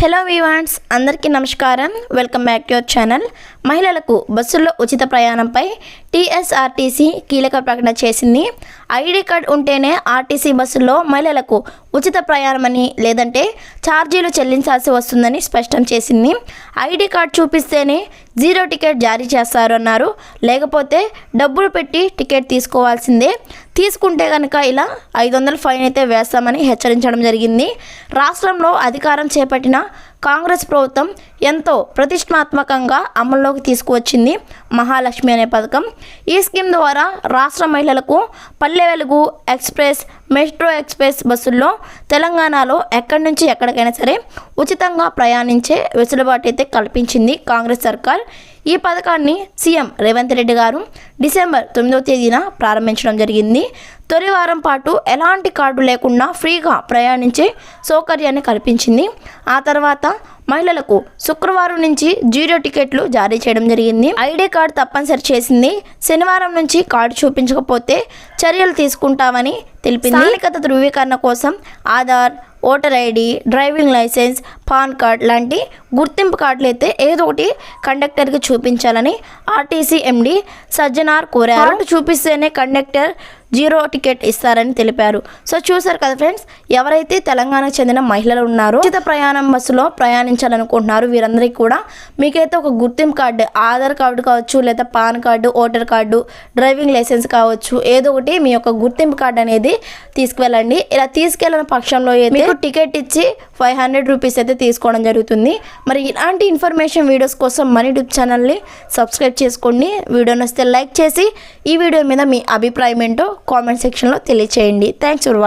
Hello వివాన్స్ అందరికీ నమస్కారం. Welcome back to your channel మహిళలకు బస్సుల్లో ఉచిత ప్రయాణంపై టీఎస్ఆర్టీసీ కీలక ప్రకటన చేసింది. ఐడి కార్డ్ ఉంటేనే ఆర్టీసీ బస్సుల్లో మహిళలకు ఉచిత ప్రయాణమని లేదంటే ఛార్జీలు చెల్లించాల్సి వస్తుందని స్పష్టం చేసింది. ఐడి కార్డ్ చూపిస్తేనే జీరో టికెట్ జారీ చేస్తారు అన్నారు. లేకపోతే డబ్బులు పెట్టి టికెట్ తీసుకోవాల్సిందే. తీసుకుంటే కనుక ఇలా ఐదు వందల ఫైన్ అయితే వేస్తామని హెచ్చరించడం జరిగింది. రాష్ట్రంలో అధికారం చేపట్టిన కాంగ్రెస్ ప్రభుత్వం ఎంతో ప్రతిష్టాత్మకంగా అమల్లోకి తీసుకువచ్చింది మహాలక్ష్మి అనే పథకం. ఈ స్కీమ్ ద్వారా రాష్ట్ర మహిళలకు Palle Velugu express metro express బస్సుల్లో తెలంగాణలో ఎక్కడి నుంచి ఎక్కడికైనా సరే ఉచితంగా ప్రయాణించే వెసులుబాటు అయితే కల్పించింది కాంగ్రెస్ సర్కార్. ఈ పథకాన్ని సీఎం రేవంత్ రెడ్డి గారు డిసెంబర్ తొమ్మిదవ తేదీన ప్రారంభించడం జరిగింది. తొలి వారం పాటు ఎలాంటి కార్డు లేకుండా ఫ్రీగా ప్రయాణించే సౌకర్యాన్ని కల్పించింది. ఆ తర్వాత మహిళలకు శుక్రవారం నుంచి జీరో టికెట్లు జారీ చేయడం జరిగింది. ఐడి కార్డు తప్పనిసరి చేసింది. శనివారం నుంచి కార్డు చూపించకపోతే చర్యలు తీసుకుంటామని తెలిపింది. స్థానికత ధృవీకరణ కోసం Aadhaar voter ID driving licence PAN card లాంటి గుర్తింపు కార్డులు అయితే ఏదో ఒకటి కండక్టర్కి చూపించాలని ఆర్టీసీ ఎండి సజ్జనార్ కోరారు. చూపిస్తేనే కండక్టర్ జీరో టికెట్ ఇస్తారని తెలిపారు. సో చూసారు కదా ఫ్రెండ్స్ ఎవరైతే తెలంగాణకు చెందిన మహిళలు ఉన్నారో ఉచిత ప్రయాణం బస్సులో ప్రయాణించాలనుకుంటున్నారు వీరందరికీ కూడా మీకైతే ఒక గుర్తింపు కార్డు ఆధార్ కార్డు కావచ్చు లేదా PAN card voter card driving licence కావచ్చు ఏదో ఒకటి మీ యొక్క గుర్తింపు కార్డు అనేది తీసుకువెళ్ళండి. ఇలా తీసుకెళ్ళిన పక్షంలో మీకు టికెట్ ఇచ్చి ఫైవ్ హండ్రెడ్ రూపీస్ అయితే అయితే తీసుకోవడం జరుగుతుంది. మరి ఇలాంటి ఇన్ఫర్మేషన్ వీడియోస్ కోసం మన యూట్యూబ్ ఛానల్ని సబ్స్క్రైబ్ చేసుకోండి. వీడియో నచ్చితే లైక్ చేసి ఈ వీడియో మీద మీ అభిప్రాయం ఏంటో కామెంట్ సెక్షన్లో తెలియచేయండి. Thanks for watching